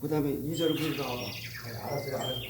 그 다음에 2절을 부르다 와봐. 알았어요, 알았어요.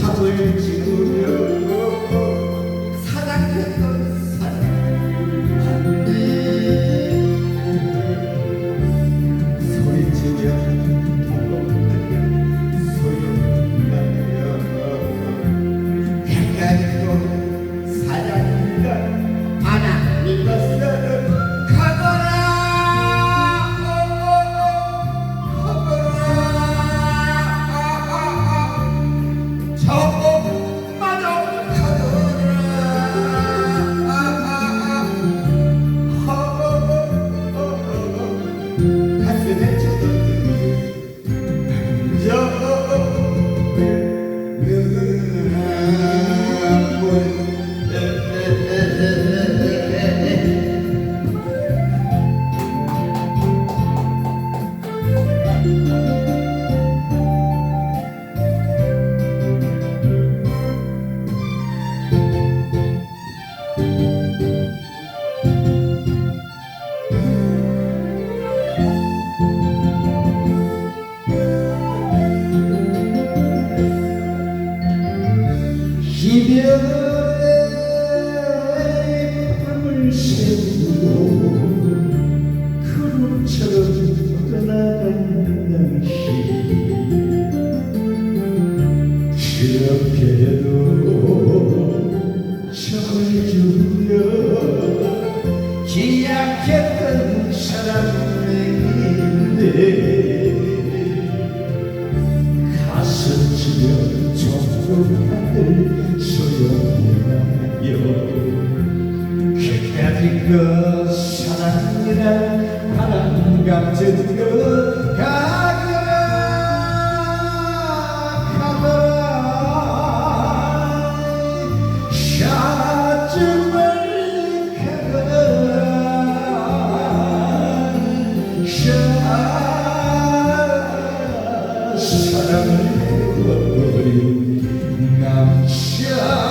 그 이별의 밤을 새우고 구름처럼 떠나간 당신 그렇게도 전해주 그까짓 것 사랑이란 바람 같은 것 가거라 가거라 샤즈을 가거라 샤 사랑을 해버린 남자